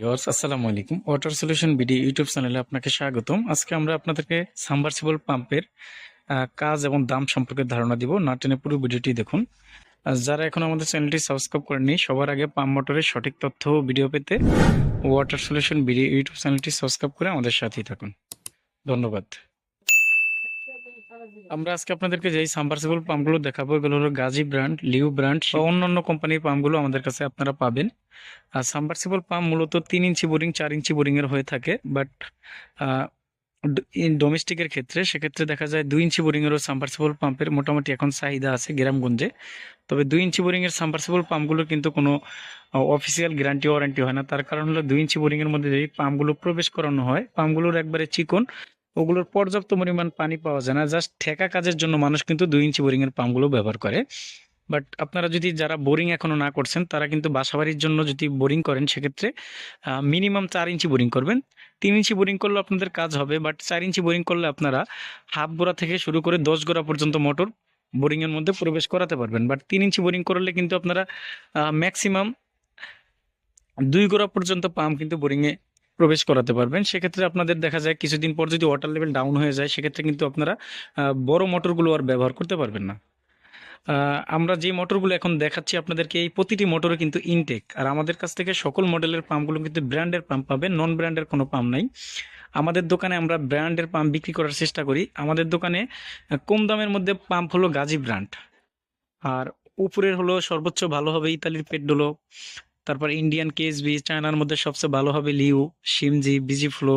Viewers আসসালামু আলাইকুম। Water solution BD YouTube চ্যানেলে আপনাকে স্বাগতম। আজকে আমরা আপনাদেরকে সাবমার্সিবল পাম্পের কাজ এবং দাম সম্পর্কে ধারণা দিব। না টেনে পুরো ভিডিওটি দেখুন। যারা এখন আমাদের চ্যানেলটি সাবস্ক্রাইব করেনি সবার আগে পাম্প মোটরের সঠিক তথ্য ভিডিও পেতে ওয়াটার সলিউশন বিডি ইউটিউব চ্যানেলটি সাবস্ক্রাইব করে আমাদের সাথেই থাকুন। ধন্যবাদ। আমরা আজকে আপনাদেরকে যেই সাবমার্সিবল পাম্পগুলো দেখাবো, এগুলো হলো গাজী ব্র্যান্ড, লিউ ব্র্যান্ড বা অন্যান্য কোম্পানির পাম্পগুলো আমাদের কাছে আপনারা পাবেন। আর সাবমার্সিবল পাম্প মূলত তিন ইঞ্চি বোরিং, চার ইঞ্চি বোরিং এর হয়ে থাকে, বাট ডোমেস্টিকের ক্ষেত্রে, সেক্ষেত্রে দেখা যায় দুই ইঞ্চি বোরিং এরও সাবমার্সিবল পাম্পের মোটামুটি এখন চাহিদা আছে গ্রামগঞ্জে। তবে দুই ইঞ্চি বোরিং এর সাবমার্সিবল পাম্পগুলোর কিন্তু কোনো অফিসিয়াল গ্যারান্টি ওয়ারেন্টি হয় না। তার কারণ হলো দুই ইঞ্চি বোরিংয়ের মধ্যে যেই পাম্পগুলো প্রবেশ করানো হয় পাম্পগুলোর একবারে চিকন ওগুলোর পর্যাপ্ত পরিমাণ পানি পাওয়া যায় না। জাস্ট ঠেকা কাজের জন্য মানুষ কিন্তু দুই ইঞ্চি বোরিং এর পাম্পগুলো ব্যবহার করে। বাট আপনারা যদি যারা বোরিং এখনও না করছেন, তারা কিন্তু বাসাবাড়ির জন্য যদি বোরিং করেন, সেক্ষেত্রে মিনিমাম চার ইঞ্চি বোরিং করবেন। তিন ইঞ্চি বোরিং করলে আপনাদের কাজ হবে বাট চার ইঞ্চি বোরিং করলে আপনারা হাফ গোড়া থেকে শুরু করে দশ গোড়া পর্যন্ত মোটর বোরিংয়ের মধ্যে প্রবেশ করাতে পারবেন। বাট তিন ইঞ্চি বোরিং করলে কিন্তু আপনারা ম্যাক্সিমাম দুই গোড়া পর্যন্ত পাম্প কিন্তু বোরিং এ প্রবেশ করাতে পারবেন। সেক্ষেত্রে আপনাদের দেখা যায় কিছুদিন পর যদি ওয়াটার লেভেল ডাউন হয়ে যায়, সেক্ষেত্রে কিন্তু আপনারা বড় মোটরগুলো আর ব্যবহার করতে পারবেন না। আমরা যে মোটরগুলো এখন দেখাচ্ছি আপনাদেরকে, এই প্রতিটি মোটরে কিন্তু ইনটেক আর আমাদের কাছ থেকে সকল মডেলের পাম্পগুলো কিন্তু ব্র্যান্ডের পাম্প পাবেন নন ব্র্যান্ডের কোনো পাম্প নাই। আমাদের দোকানে আমরা ব্র্যান্ডের পাম্প বিক্রি করার চেষ্টা করি। আমাদের দোকানে কম দামের মধ্যে পাম্প হলো গাজী ব্র্যান্ড আর উপরের হলো সর্বোচ্চ ভালো হবে ইতালির পেটডোলো তারপর ইন্ডিয়ান কেএসবি চায়নার মধ্যে সবচেয়ে ভালো হবে Leo Shimge BG flow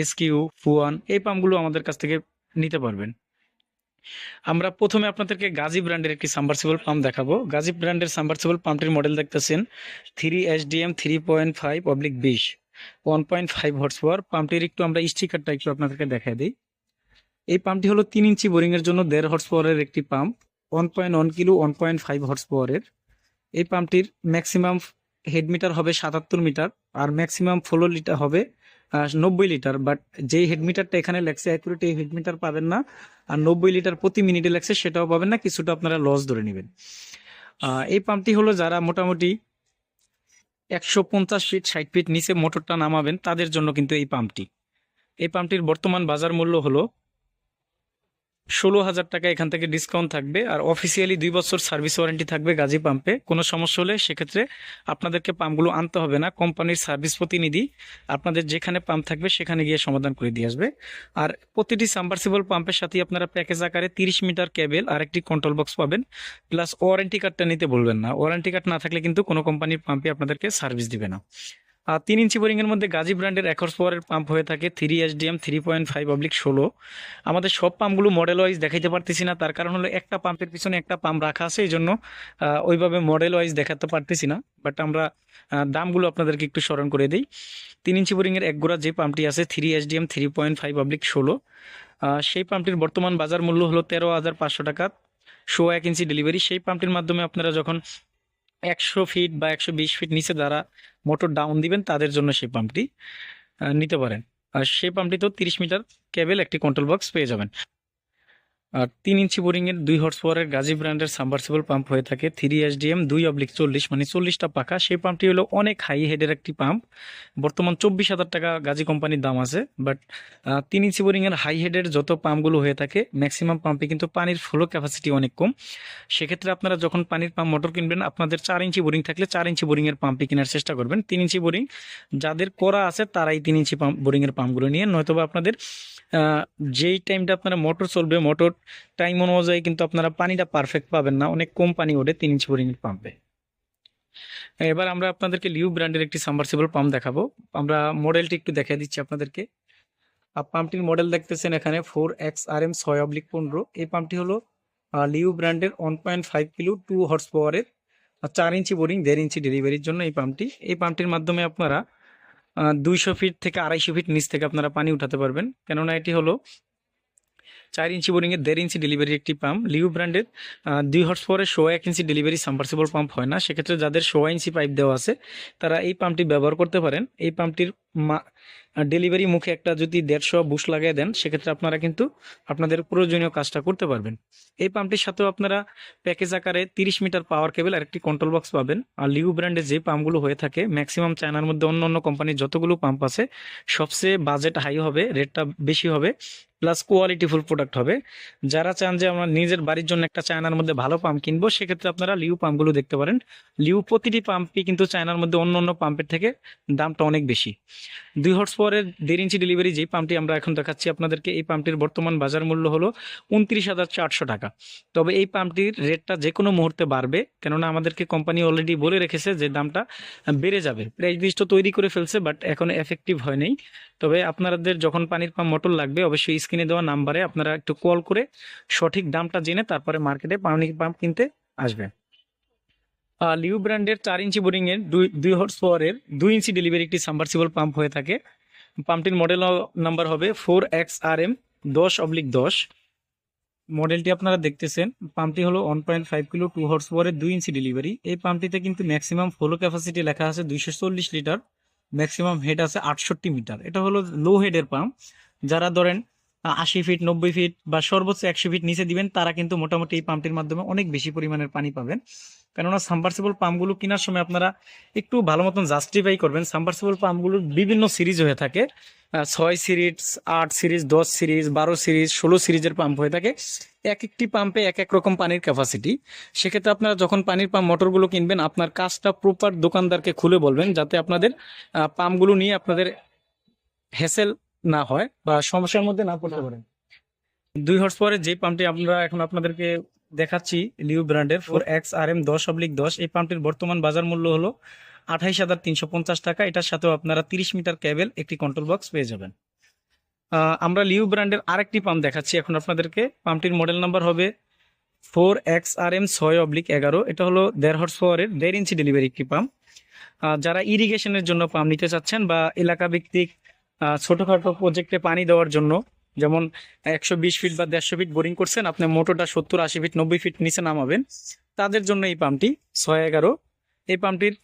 SQ Fuan এই পাম্পগুলো আমাদের কাছ থেকে নিতে পারবেন। আমরা প্রথমে আপনাদেরকে গাজী ব্র্যান্ডের একটি সাবমার্সিবল পাম্প দেখাবো। গাজী ব্র্যান্ডের সাবমার্সিবল পাম্পটির মডেল দেখতেছেন। Three S SDM three point five oblique বিশ one point five horse power পাম্পটির একটু আমরা স্টিকারটা একটু আপনাদেরকে দেখাই দিই। এই পাম্পটি হলো তিন ইঞ্চি বোরিংয়ের জন্য দেড় হর্স পাওয়ারের একটি pump one point one kilo one point five horse পাওয়ারের এই পাম্পটির ম্যাক্সিমাম হেড মিটার হবে সাতাত্তর মিটার আর ম্যাক্সিমাম ফ্লো লিটার হবে নব্বই লিটার বাট যেই হেড মিটারটা এখানে লেগছে অ্যাকুরেট এই হেড মিটার পাবেন না আর নব্বই লিটার প্রতি মিনিটে লেগছে সেটাও পাবেন না, কিছুটা আপনারা লস ধরে নেবেন। এই পাম্পটি হলো যারা মোটামুটি একশো পঞ্চাশ ফিট ষাট ফিট নিচে মোটরটা নামাবেন তাদের জন্য কিন্তু এই পাম্পটি। এই পাম্পটির বর্তমান বাজার মূল্য হলো ষোলো হাজার টাকা এখান থেকে ডিসকাউন্ট থাকবে আর অফিসিয়ালি দুই বছর সার্ভিস ওয়ারেন্টি থাকবে গাজী পাম্পে কোনো সমস্যা হলে সেক্ষেত্রে আপনাদেরকে পাম্পগুলো আনতে হবে না। কোম্পানির সার্ভিস প্রতিনিধি আপনাদের যেখানে পাম্প থাকবে সেখানে গিয়ে সমাধান করে দিয়ে আসবে। আর প্রতিটি সাবমার্সিবল পাম্পের সাথে আপনারা প্যাকেজ আকারে তিরিশ মিটার কেবেল আর একটি কন্ট্রোল বক্স পাবেন প্লাস ওয়ারেন্টি কার্ডটা নিতে বলবেন না। ওয়ারেন্টি কার্ড না থাকলে কিন্তু কোনো কোম্পানির পাম্পে আপনাদেরকে সার্ভিস দিবে না। তিন ইঞ্চি বোরিং এর মধ্যে গাজী ব্র্যান্ডের একর্স পাওয়ারের পাম্প হয়ে থাকে three S SDM three point five oblique ষোলো। আমাদের সব পাম্পগুলো মডেল ওয়াইজ দেখাইতে পারতেছি না, তার কারণ হলো একটা পাম্পের পিছনে একটা পাম্প রাখা আছে এই জন্য ওইভাবে মডেল ওয়াইজ দেখাতে পারতেছি না। বাট আমরা দামগুলো আপনাদেরকে একটু স্মরণ করে দিই। তিন ইঞ্চি বোরিং এর এক গোড়া যে পাম্পটি আছে three S SDM three point five oblique ষোলো। সেই পাম্পটির বর্তমান বাজার মূল্য হলো তেরো হাজার পাঁচশো টাকা। শো এক ইঞ্চি ডেলিভারি সেই পাম্পটির মাধ্যমে আপনারা যখন একশো ফিট বা একশো বিশ ফিট নিচে যারা মোটর ডাউন দিবেন, তাদের জন্য সেই পাম্পটি নিতে পারেন। আর সেই পাম্পটিতেও তিরিশ মিটার কেবেল একটি কন্ট্রোল বক্স পেয়ে যাবেন। আর তিন ইঞ্চি বোরিংয়ের দুই হর্স পাওয়ারের গাজী ব্র্যান্ডের সাবমার্সিবল পাম্প হয়ে থাকে থ্রি এসডিএম দুই অবলিক চল্লিশ মানে চল্লিশটা পাকা সেই পাম্পটি হলো অনেক হাই হেডের একটি পাম্প বর্তমান চব্বিশ হাজার টাকা গাজী কোম্পানির দাম আছে বাট তিন ইঞ্চি বোরিংয়ের হাই হেডের যত পাম্পগুলো হয়ে থাকে ম্যাক্সিমাম পাম্পে কিন্তু পানির ফ্লো ক্যাপাসিটি অনেক কম। সেক্ষেত্রে আপনারা যখন পানির পাম্প মোটর কিনবেন, আপনাদের চার ইঞ্চি বোরিং থাকলে চার ইঞ্চি বোরিংয়ের এর পাম্পই কেনার চেষ্টা করবেন। তিন ইঞ্চি বোরিং, যাদের করা আছে তারাই তিন ইঞ্চি পাম্প বোরিংয়ের পাম্পগুলো নিয়ে, নয়তোবা আপনাদের যেই টাইমটা আপনারা মোটর চলবে মোটর টাইম অনুযায়ী কিন্তু আপনারা পানিটা পারফেক্ট পাবেন না। অনেক কম পানি ওঠে, তিন ইঞ্চি বোরিং পাম্পে এবার আমরা আপনাদেরকে লিউ ব্র্যান্ডের একটি সাবমার্সিবল পাম্প দেখাবো। আমরা মডেলটি একটু দেখিয়ে দিচ্ছি আপনাদেরকে। পাম্পটির মডেল দেখতেছেন এখানে ফোর এক্স আর এম ছয় অবলিক পনেরো। এই পাম্পটি হলো লিউ ব্র্যান্ডের one point five kilo two horse পাওয়ারের চার ইঞ্চি বোরিং দেড় ইঞ্চি ডেলিভারির জন্য এই পাম্পটি এই পাম্পটির মাধ্যমে আপনারা দুইশো ফিট থেকে আড়াইশো ফিট নিচ থেকে আপনারা পানি উঠাতে পারবেন। কেননা এটি হলো চার ইঞ্চি বোরিং এর দেড় ইঞ্চি ডেলিভারি একটি পাম্প লিউ ব্র্যান্ডের দুই হর্স পরে সোয়া এক ইঞ্চি ডেলিভারি সাম্পার্সিবল পাম্প হয় না। সেক্ষেত্রে যাদের সোয়া ইঞ্চি পাইপ দেওয়া আছে, তারা এই পাম্পটি ব্যবহার করতে পারেন। এই পাম্পটির মা ডেলিভারি মুখে একটা যদি দেড়শো বুশ লাগিয়ে দেন, সেক্ষেত্রে আপনারা কিন্তু আপনাদের প্রয়োজনীয় কাজটা করতে পারবেন। এই পাম্পটির সাথেও আপনারা প্যাকেজ আকারে তিরিশ মিটার পাওয়ার কেবল আর একটি কন্ট্রোল বক্স পাবেন। আর লিউ ব্র্যান্ডের যে পাম্পগুলো হয়ে থাকে ম্যাক্সিমাম চায়নার মধ্যে অন্য অন্য কোম্পানির যতগুলো পাম্প আছে, সবচেয়ে বাজেট হাই হবে রেটটা বেশি হবে। প্লাস কোয়ালিটিফুল প্রোডাক্ট হবে। যারা চান যে আমার নিজের বাড়ির জন্য একটা চায়নার মধ্যে ভালো পাম্প কিনবো, সেক্ষেত্রে আপনারা লিউ পাম্পগুলো দেখতে পারেন। লিউ প্রতিটি পাম্পই কিন্তু চায়নার মধ্যে অন্য অন্য পাম্পের থেকে দামটা অনেক বেশি। দুই হর্স পাওয়ারের দেড় ইঞ্চি ডেলিভারি যেই পাম্পটি আমরা এখন দেখাচ্ছি আপনাদেরকে, এই পাম্পটির বর্তমান বাজার মূল্য হলো উনত্রিশ হাজার চারশো টাকা। তবে এই পাম্পটির রেটটা যে কোনো মুহূর্তে বাড়বে, কেননা আমাদেরকে কোম্পানি অলরেডি বলে রেখেছে যে দামটা বেড়ে যাবে। প্রাইস লিস্টও তৈরি করে ফেলছে বাট এখনও এফেক্টিভ হয় নাই। তবে আপনাদের যখন পানির পাম্প মোটর লাগবে, অবশ্যই স্ক্রিনে দেওয়া নাম্বারে আপনারা একটু কল করে সঠিক দামটা জেনে তারপরে মার্কেটে পানির পাম্প কিনতে আসবে আহ, লিউ ব্র্যান্ডের চার ইঞ্চি বোরিংয়ের দুই দুই হর্স পাওয়ারের দুই ইঞ্চি ডেলিভারি একটি সাবমার্সিবল পাম্প হয়ে থাকে। পাম্পটির মডেল নাম্বার হবে ফোর এক্স আর এম দশ অবলিক দশ। মডেলটি আপনারা দেখতেছেন পাম্পটি হলো one point five kilo two horse পাওয়ারের দুই ইঞ্চি ডেলিভারি। এই পাম্পটিতে কিন্তু ম্যাক্সিমাম ফ্লো ক্যাপাসিটি লেখা আছে দুইশো চল্লিশ লিটার ম্যাক্সিমাম হেড আছে আটষট্টি মিটার। এটা হলো লো হেডের পাম্প। যারা ধরেন আশি ফিট নব্বই ফিট বা সর্বোচ্চ একশো ফিট নিচে দিবেন, তারা কিন্তু মোটামুটি এই পাম্পটির মাধ্যমে অনেক বেশি পরিমাণের পানি পাবেন। কেননা সাবমার্সিবল পাম্পগুলো কেনার সময় আপনারা একটু ভালো মতন জাস্টিফাই করবেন। সাবমার্সিবল পাম্পগুলোর বিভিন্ন সিরিজ হয়ে থাকে। ছয় সিরিজ আট সিরিজ দশ সিরিজ বারো সিরিজ ষোলো সিরিজের পাম্প হয়ে থাকে। এক একটি পাম্পে এক এক রকম পানির ক্যাপাসিটি সেক্ষেত্রে আপনারা যখন পানির পাম্প মোটরগুলো কিনবেন, আপনার কাজটা প্রপার দোকানদারকে খুলে বলবেন, যাতে আপনাদের পাম্পগুলো নিয়ে আপনাদের হ্যাসেল না হয় বা সমস্যার মধ্যে না পড়তে পারেন। দুই হর্স পাওয়ারের যে পাম্পটি আমরা এখন আপনাদেরকে দেখাচ্ছি লিউ ব্র্যান্ডের ফোর এক্স আর এম দশ অবলিক দশ এই পাম্পটির বর্তমান বাজার মূল্য হলো আঠাইশ হাজার তিনশো পঞ্চাশ টাকা। এটার সাথেও আপনারা তিরিশ মিটার ক্যাবেল একটি কন্ট্রোল বক্স পেয়ে যাবেন। আমরা লিউ ব্র্যান্ডের আরেকটি পাম্প দেখাচ্ছি এখন আপনাদেরকে। পাম্পটির মডেল নাম্বার হবে ফোর এক্স আর এম ছয় অবলিক এগারো। এটা হলো দেড় হর্স পাওয়ারের দেড় ইঞ্চি ডেলিভারি একটি পাম্প যারা ইরিগেশনের জন্য পাম্প নিতে চাচ্ছেন বা এলাকা ভিত্তিক ছোটখাটো প্রজেক্টে পানি দেওয়ার জন্য। যেমন একশো বিশ ফিট বা দেড়শো ফিট বোরিং করছেন, আপনি মোটরটা সত্তর, আশি ফিট নব্বই ফিট নিচে নামাবেন। তাদের জন্য এই পাম্পটি ছয় এগারো। এই পাম্পটির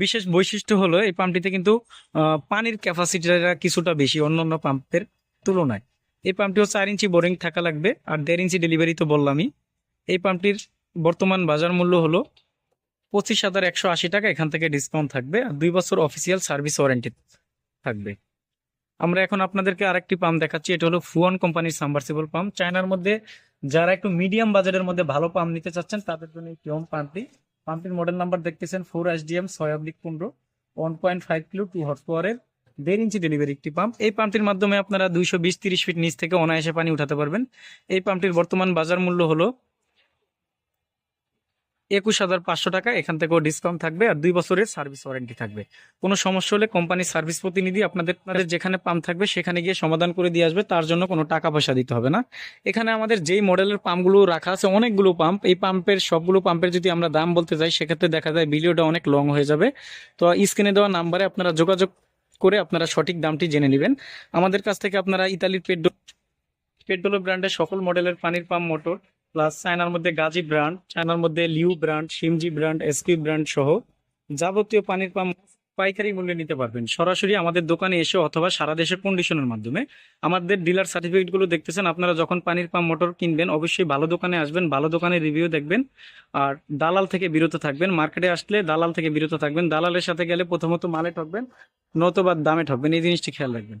বিশেষ বৈশিষ্ট্য হলো, এই পাম্পটিতে কিন্তু পানির ক্যাপাসিটিটা কিছুটা বেশি অন্য অন্য পাম্পের তুলনায়। এই পাম্পটিও চার ইঞ্চি বোরিং থাকা লাগবে, আর দেড় ইঞ্চি ডেলিভারি তো বললামই। এই পাম্পটির বর্তমান বাজার মূল্য হলো পঁচিশ হাজার একশো আশি টাকা, এখান থেকে ডিসকাউন্ট থাকবে, আর দুই বছর অফিসিয়াল সার্ভিস ওয়ারেন্টি থাকবে। আমরা এখন আপনাদেরকে আরেকটি পাম্প দেখাচ্ছি, এটা হলো ফুয়ান কোম্পানির সাবমার্সিবল পাম্প চায়নার মধ্যে যারা একটু মিডিয়াম বাজারের মধ্যে ভালো পাম্প নিতে চাচ্ছেন, তাদের জন্য এই পিওম পাম্পটি পাম্পটির মডেল নাম্বার দেখতেছেন ফোর এসডিএম ছয় অব্লিক পনেরো one point five kilo two horse পাওয়ারের দেড় ইঞ্চি ডেলিভারি একটি পাম্প এই পাম্পটির মাধ্যমে আপনারা দুইশো বিশ তিরিশ ফিট নিচ থেকে অনায়াসে পানি উঠাতে পারবেন। এই পাম্পটির বর্তমান বাজার মূল্য হলো একুশ হাজার পাঁচশো টাকা, এখান থেকেও ডিসকাউন্ট থাকবে আর দুই বছরের সার্ভিস ওয়ারেন্টি থাকবে। কোনো সমস্যা হলে কোম্পানির সার্ভিস প্রতিনিধি আপনাদের আপনাদের যেখানে পাম্প থাকবে সেখানে গিয়ে সমাধান করে দিয়ে আসবে, তার জন্য কোনো টাকা পয়সা দিতে হবে না। এখানে আমাদের যেই মডেলের পাম্পগুলো রাখা আছে, অনেকগুলো পাম্প এই পাম্পের সবগুলো পাম্পের যদি আমরা দাম বলতে যাই, সেক্ষেত্রে দেখা যায় ভিডিওটা অনেক লং হয়ে যাবে। তো স্ক্রিনে দেওয়া নাম্বারে আপনারা যোগাযোগ করে আপনারা সঠিক দামটি জেনে নেবেন। আমাদের কাছ থেকে আপনারা ইতালির পেট্রোল, পেট্রোলো ব্র্যান্ডের সকল মডেলের পানির পাম্প মোটর প্লাস চায়নার মধ্যে গাজী ব্র্যান্ড, চায়নার মধ্যে Leo brand Shimge brand, SP brand সহ যাবতীয় পানির পাম্প পাইকারি মূল্যে নিতে পারবেন। সরাসরি আমাদের দোকানে এসে অথবা সারা দেশের কন্ডিশনের মাধ্যমে আমাদের ডিলার সার্টিফিকেটগুলো দেখতেছেন। আপনারা যখন পানির পাম্প মোটর কিনবেন, অবশ্যই ভালো দোকানে আসবেন, ভালো দোকানের রিভিউ দেখবেন। আর দালাল থেকে বিরত থাকবেন। মার্কেটে আসলে দালাল থেকে বিরত থাকবেন। দালালের সাথে গেলে প্রথমত মালে ঠকবেন নতুবা দামে ঠকবেন। এই জিনিসটি খেয়াল রাখবেন।